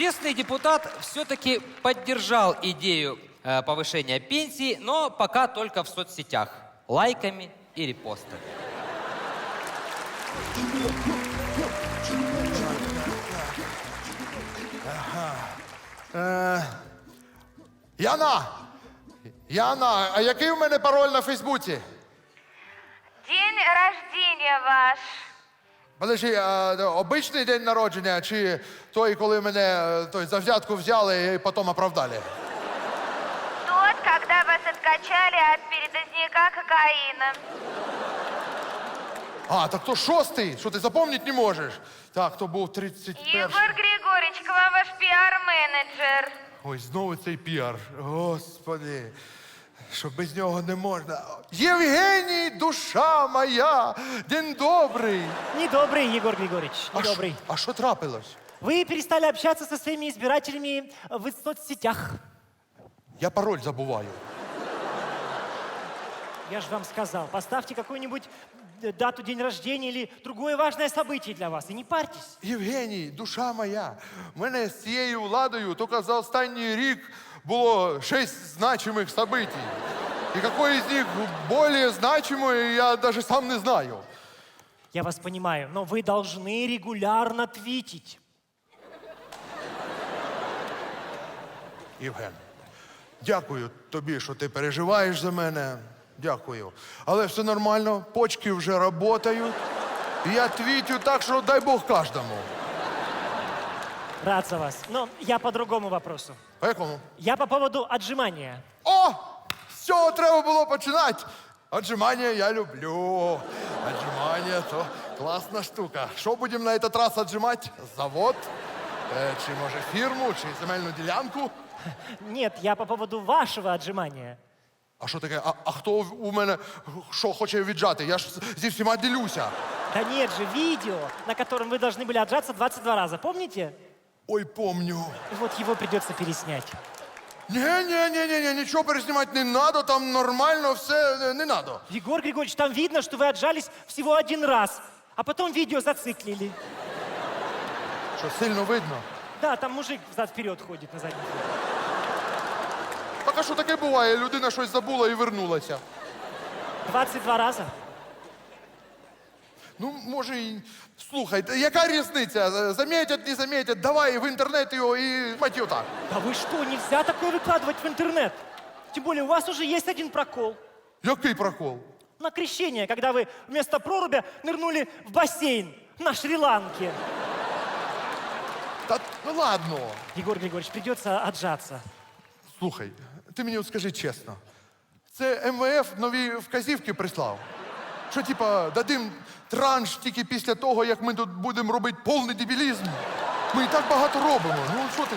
Честный депутат все-таки поддержал идею э, повышения пенсии, но пока только в соцсетях. Лайками и репостами. Яна! Яна, а який у мене пароль на Фейсбуці? День рождения ваш. Подожди, а, е, обичний день народження чи той, коли мене е, той, за взятку взяли і потім оправдали? Тот, когда вас откачали от передозняка кокаина. А, так то шостий, що ти запомнити не можеш. Так, то був 31. Егор Григорьевич, к вам ваш пиар-менеджер. Ой, знову цей піар. Господи, що без нього не можна. Євгеній, душа моя, день добрий. Недобрый, Егор Григорьевич, А що- недобрый. а що трапилось? Вы перестали общаться со своими избирателями в соцсетях. Я пароль забуваю. Я же вам сказал, поставьте какую-нибудь э, дату день рождения или другое важное событие для вас. И не парьтесь. Євгеній, душа моя, в мене з цією владою тільки за останній рік було шість значимих событий. І какое з них більш значимое, я навіть сам не знаю. Я вас понимаю, но вы должны регулярно твитить. Євген, дякую тобі, що ти переживаєш за мене. Дякую. Але все нормально, почки вже працюють. І я твітю так, що дай Бог кожному. Рад за вас. Но я по другому вопросу. По якому? Я по поводу отжимания. О! З цього треба було починати. Отжимання я люблю. Отжимання то класна штука. Що будемо на этот раз отжимати? Завод? Е, чи може фірму, чи земельну ділянку? Нет, я по поводу вашего отжимания. А що таке? А, а хто у мене що хоче віджати? Я ж зі всіма ділюся. Да нет же, видео, на котором вы должны были отжаться 22 раза, помните? Ой, помню. И вот его придется переснять. Ні, ні, ні, ні, ні, нічого переснімати не треба, там нормально все не, не треба. Егор Григорьевич, там видно, что вы отжались всего один раз, а потом видео зациклили. Що сильно видно? Да, там мужик взад-вперед ходит на заднем фоне. Так а що таке буває? Людина щось забула і вернулася. 22 раза. Ну, може, і... слухай, та яка різниця? Замітять, не замітять, давай в інтернет його і мать його так. Да вы что, нельзя такое выкладывать в интернет. Тем более у вас уже есть один прокол. Який прокол? На крещение, когда вы вместо проруби нырнули в бассейн на Шри-Ланке. Та ну ладно. Егор Григорьевич, придется отжаться. Слухай, ти мені от скажи чесно. Це МВФ нові вказівки прислав. Що, типа, дадим транш тільки після того, як ми тут будемо робити повний дебілізм. Ми і так багато робимо. Ну, що ти?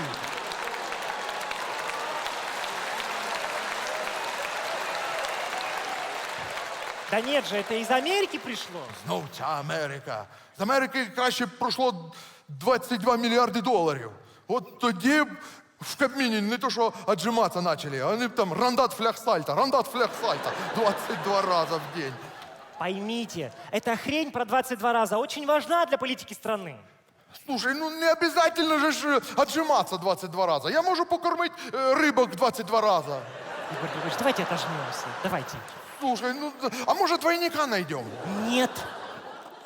Да нет же, это из Америки пришло. Знов ця Америка. З Америки краще б пройшло 22 мільярди доларів. От тоді б в Кабміні не то, що отжиматися почали, а вони б там рандат фляхсальта, рандат фляхсальта 22 рази в день. Поймите, эта хрень про 22 раза очень важна для политики страны. Слушай, ну не обязательно же ж отжиматься 22 рази. Я можу покормити е, рибок 22 рази. Егор Григорьевич, давайте отожмемся. Давайте. Слушай, ну а може двойника знайдемо? Нет.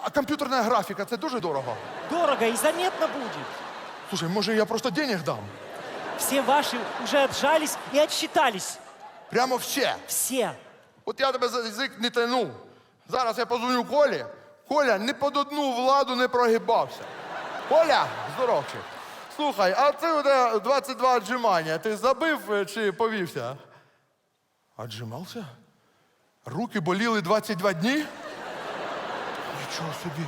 А комп'ютерна графіка це дуже дорого. Дорого и заметно будет. Слушай, може я просто денег дам? Все ваши уже отжались и отсчитались. Прямо все. Все. От я тебе за язик не тянув. Зараз я позвоню Колі. Коля не під одну владу не прогибався. Коля, здоровчик. Слухай, а це у тебе 22 отжимання. Ти забив е, чи повівся? Отжимався? Руки боліли 22 дні? Нічого собі.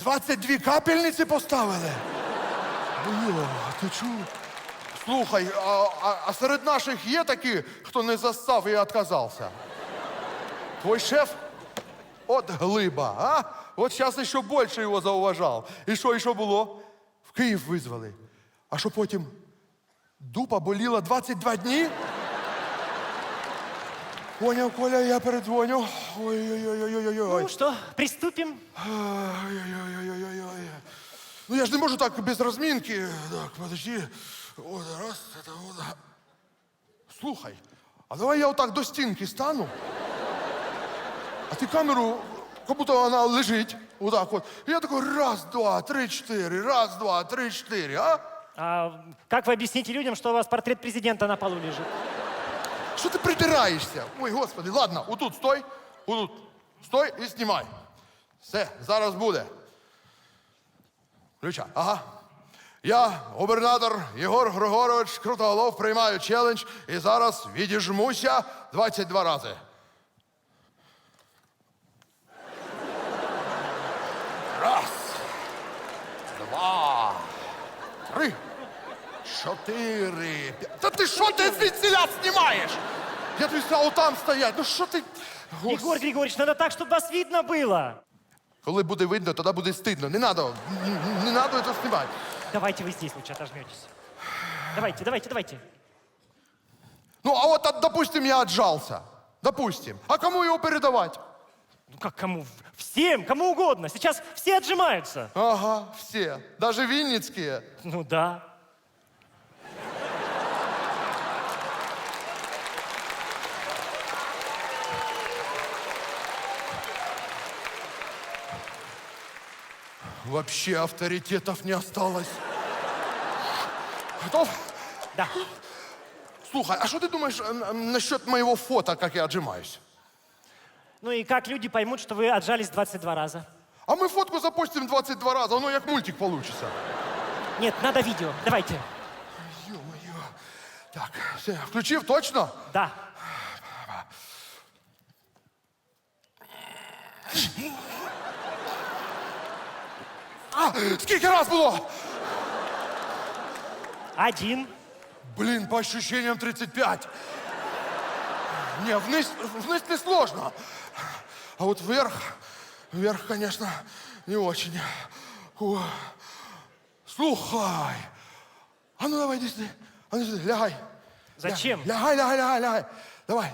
22 капельниці поставили? Боліло, ти чув? Слухай, а, а, а серед наших є такі, хто не застав і відказався? Твой шеф? От глиба, а? От зараз ще більше його зауважав. І що, і що було? В Київ визвали. А що потім? Дупа боліла 22 дні? Поняв, Коля, я передзвоню. Ой-ой-ой-ой-ой-ой. Ну что, приступим? Ой-ой-ой-ой-ой. Ну я ж не можу так без розмінки. Так, подожди. От, раз, це, от. Слухай, а давай я отак до стінки стану. А ти камеру, як будто вона лежить. Отак от. І я такой раз, два, три, чотири, раз, два, три, чотири, а? А как вы объясните людям, что у вас портрет президента на полу лежит? Що ти притираєшся? Ой, господи, ладно, отут стой, отут. Стой і знімай. Все, зараз буде. Включай. Ага. Я, губернатор Єгор Григорович Крутоголов, приймаю челендж і зараз відіжмуся 22 рази. Два. Три. Чотири. п'ять. Та ти що ти звідсіля знімаєш? Я тобі сказав там стоять. Ну що ти. Гос- Егор Григорьевич, надо так, чтобы вас видно было. Коли буде видно, тоді буде стидно. Не надо, н- не надо це знімати. Давайте вы здесь лучше отожметесь. Давайте, давайте, давайте. Ну, а от, а, допустим, я отжался. Допустим. А кому його передавати? Ну как кому? Всем, кому угодно. Сейчас все отжимаются. Ага, всі. Даже вінницькі. Ну да. Вообще авторитетов не осталось. Готов? Да. Слухай, а що ти думаєш м, м, насчет моего фото, как я отжимаюсь? Ну и как люди поймут, что вы отжались 22 раза? А ми фотку запустимо 22 рази, воно як мультик получится. Нет, надо видео. Давайте. Ё-моё. Так, все, включив точно? Да. А, скільки раз було? Один. Блин, по ощущениям 35. Не, вниз, вниз не сложно. А вот вверх, вверх, конечно, не очень. Фу. Слухай. А ну давай, иди сюда. А ну сюда, лягай. Зачем? Ля- Лягай, лягай, лягай, лягай. Давай.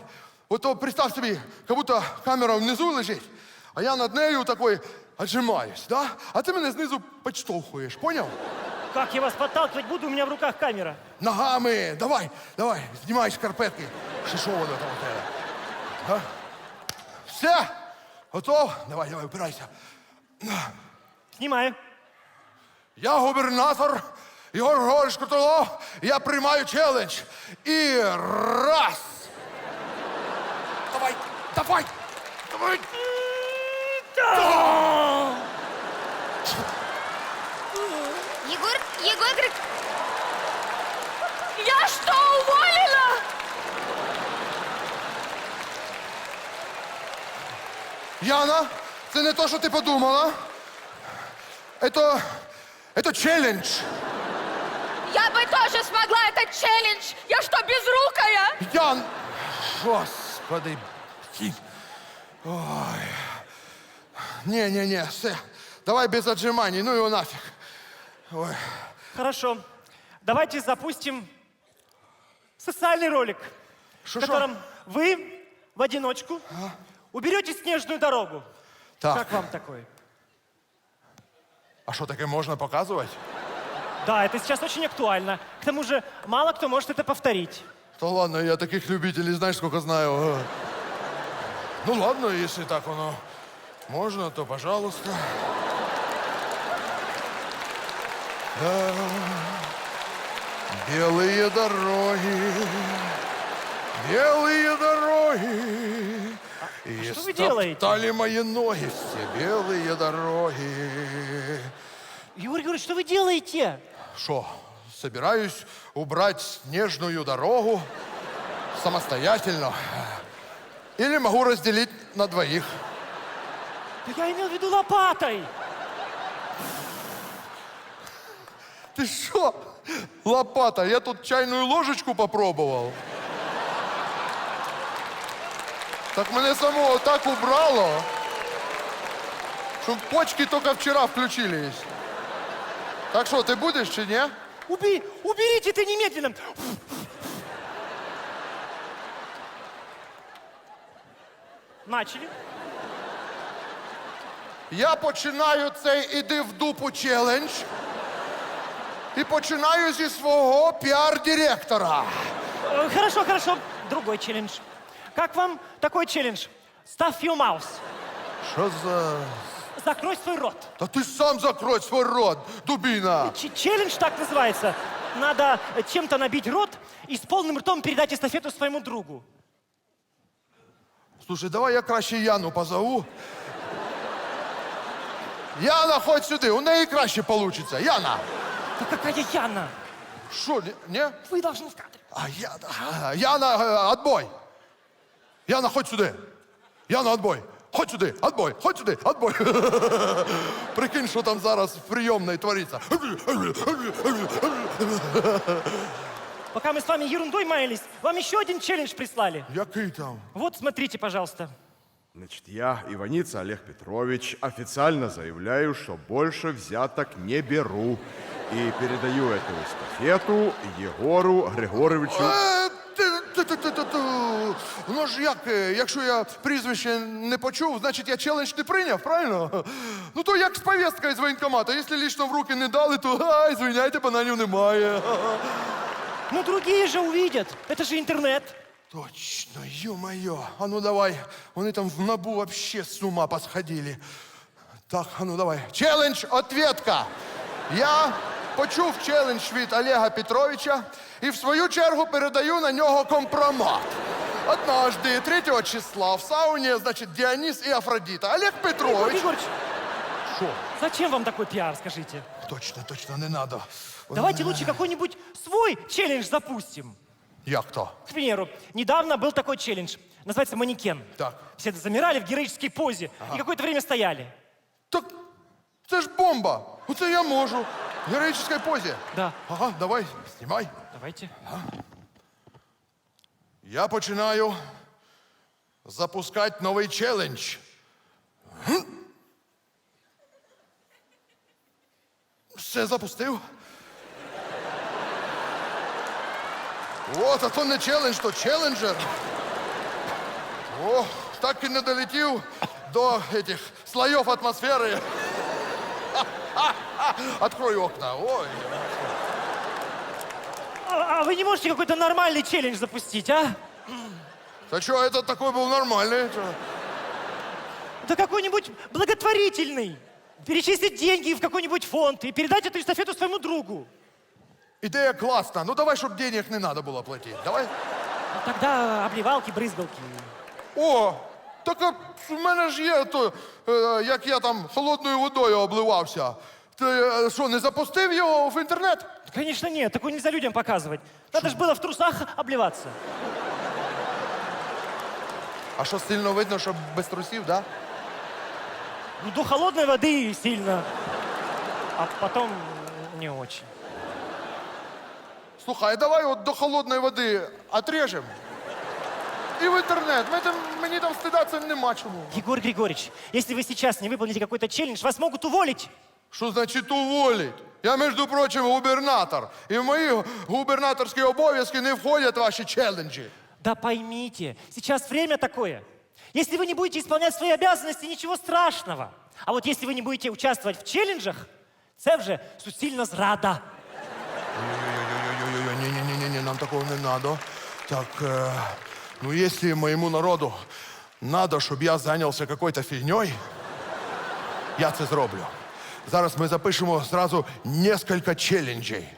Вот то представь себе, как будто камера внизу лежить, а я над нею такой отжимаюсь, да? А ты меня снизу подштовхуешь, понял? Как я вас подталкивать буду? У меня в руках камера. Ногами. Давай, давай, знімай шкарпетки. Шишовану там тебе. А? Все? Готов? Давай, давай, опирайся. Снимаю. Я губернатор Ігор Григорович Котолов. Я приймаю челендж. І раз. Давай, давай, давай. Егор, Яна, це не то, що ти подумала. Это, это челлендж. Я бы тоже смогла этот челлендж. Я что, безрукая? Ян! Господи. Ті. Ой. Не, не, не, все. Давай без отжиманий, ну его нафиг. Ой. Хорошо. Давайте запустим социальный ролик, в Шо-шо? котором вы в одиночку уберете снежную дорогу. Так. Как вам такое? А що таке можна показувати? Да, это сейчас очень актуально. К тому же мало кто может это повторить. Та ладно, я таких любителей, знаешь, сколько знаю. Ага. Ну ладно, если так оно можно, то пожалуйста. Да. Белые дороги, белые дороги. Делаете? стоптали мои ноги все белые дороги. Егор Георгиевич, что вы делаете? Что, собираюсь убрать снежную дорогу самостоятельно. Или могу разделить на двоих. Да я имел в виду лопатой. Ты что? Лопата, я тут чайную ложечку попробовал. Так мене самого так убрало, что почки только вчера включились. Так что, ты будешь чи не? Уби- уберите это немедленно. Начали. Я починаю цей іди в дупу челендж і починаю зі свого піар-директора. Э, Хорошо, хорошо. Другой челлендж. Как вам такой челлендж? Ставь your mouth. Що за. Закрой свой рот. Та ти сам закрой свій рот, дубіна. Ч- челлендж так называется. Надо э, чем-то набить рот и с полным ртом передать эстафету своему другу. Слушай, давай я краще Яну позову. Яна, ходь сюди, у неї краще получиться. Яна! Да какая Яна? Що, ні? ні? Вы должны в кадре. А, Яна, а, Яна, е, отбой. Яна, ходь сюди. Яна, отбой. Ходь сюди, отбой, ходь сюди, отбой. Прикинь, що там зараз в прийомній твориться. Пока мы с вами ерундой маялись, вам еще один челлендж прислали. Який там? Вот, смотрите, пожалуйста. Значит, я, Иваница Олег Петрович, официально заявляю, что больше взяток не беру. И передаю эту эстафету Егору Григоровичу. Е, ти- ти- ти- ти- ти- ти. Ну ж як, е, якщо я прізвище не почув, значить я челендж не прийняв, правильно? Ну то як з повісткою з воєнкомату. Якщо лічно в руки не дали, то ай, звиняйте, бананів немає. Ну, другие же увидят. Это же интернет. Точно, ё-моё. А ну давай. Вони там в набу вообще с ума посходили. Так, а ну давай. Челендж ответка. Я почув челендж від Олега Петровича і в свою чергу передаю на нього компромат. Однажды, 3 числа, в сауні, значить, Діаніс і Афродіта. Олег Егор Петрович. Егорыч, Що? зачем вам такой пиар, скажите? Точно, точно, не надо. Давайте лучше какой-нибудь свой челлендж запустим. Як то? К примеру, недавно был такой челлендж. Называется манекен. Так. Все замирали в героической позе и какое-то время стояли. Так це ж бомба. Оце я можу. В героїчній позі. Да. Ага, давай, знімай. Давайте. Я починаю запускати новий челендж. Гм. Все запустив. От, а то не челендж, то челенджер. О, так і не долетів до этих слоїв атмосфери. Открой окна. Ой. А, а вы не можете какой-то нормальный челлендж запустить, а? Та що, это такой був нормальний? Чо? Да какой-нибудь благотворительный. Перечислить деньги в какой-нибудь фонд и передать эту эстафету своему другу. Ідея класна. Ну давай, щоб денег не треба було платити. Давай. Ну, Тогда обливалки, брызгалки. О, так а в мене ж є то, е, як я там холодною водою обливався. Ти е, що, не запустив його в інтернет? Конечно нет, такое нельзя людям показывать. Надо же было в трусах обливаться. А що сильно видно, що без трусів, да? Ну, до холодной воды сильно. А потом не очень. Слухай, давай от до холодної води отрежем. І в інтернет. Мені там, мені там стидатися нема чому. Егор Григорьевич, если вы сейчас не выполните какой-то челлендж, вас могут уволить. Що значить уволить? Я, між прочим, губернатор. І в мої губернаторські обов'язки не входять ваші челенджі. Да поймите, сейчас время такое. Если вы не будете исполнять свои обязанности, ничего страшного. А вот если вы не будете участвовать в челленджах, це вже суцільна зрада. Ой-ой-ой, не-не-не, нам такого не надо. Так, э, ну если моему народу надо, чтобы я зайнявся какой-то фігньою, я це зроблю. Зараз ми запишемо сразу несколько челленджей.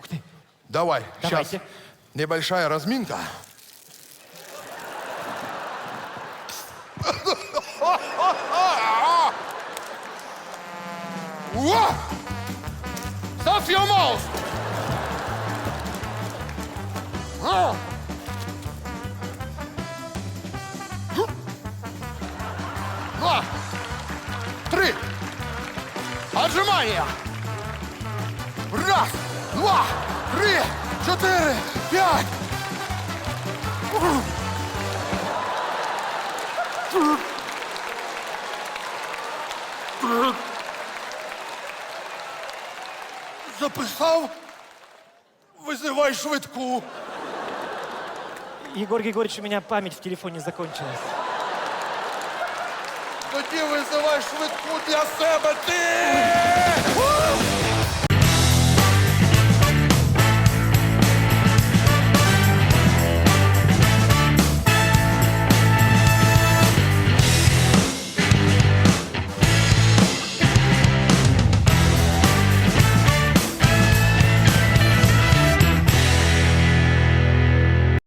Давай, сейчас. Давайте. Небольшая разминка. Stuff your mouth! Три, отжимания. Раз, два, три, четыре, пять. Записав? Визивай швидку. Егор Григорьевич, у меня память в телефоне закончилась. Тоді визивай швидку для себе ти!